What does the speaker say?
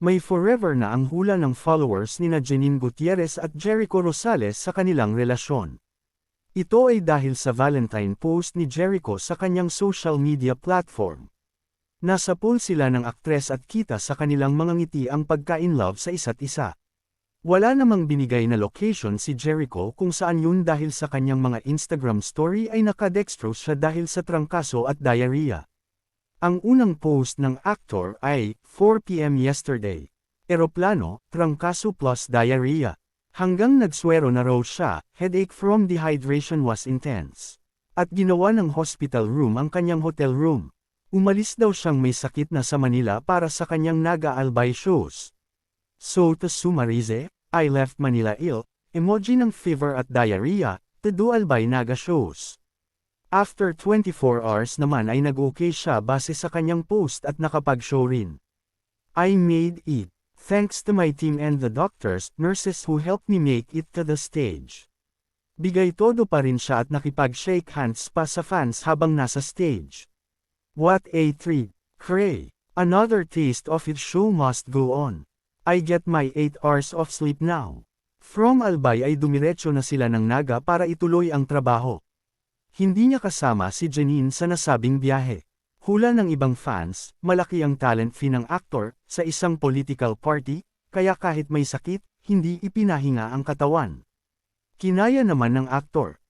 May forever na ang hula ng followers ni Janine Gutierrez at Jericho Rosales sa kanilang relasyon. Ito ay dahil sa Valentine post ni Jericho sa kanyang social media platform. Nasa pool sila ng aktres at kita sa kanilang mga ngiti ang pagka-in-love sa isa't isa. Wala namang binigay na location si Jericho kung saan yun dahil sa kanyang mga Instagram story ay nakadextrose siya dahil sa trangkaso at diarrhea. Ang unang post ng actor ay 4pm yesterday. Eroplano, trangkaso plus diarrhea. Hanggang nagswero na raw siya, headache from dehydration was intense. At ginawa ng hospital room ang kanyang hotel room. Umalis daw siyang may sakit na sa Manila para sa kanyang Naga-Albay shows. So to summarize, I left Manila ill, emoji ng fever at diarrhea, to do Albay Naga shows. After 24 hours naman ay nag-okay siya base sa kanyang post at nakapag-show rin. I made it. Thanks to my team and the doctors, nurses who helped me make it to the stage. Bigay todo pa rin siya at nakipag-shake hands pa sa fans habang nasa stage. What a treat! Cray! Another taste of it show must go on. I get my 8 hours of sleep now. From Albay ay dumiretso na sila ng Naga para ituloy ang trabaho. Hindi niya kasama si Janine sa nasabing biyahe. Hula ng ibang fans, malaki ang talent fee ng aktor sa isang political party, kaya kahit may sakit, hindi ipinahinga ang katawan. Kinaya naman ng aktor,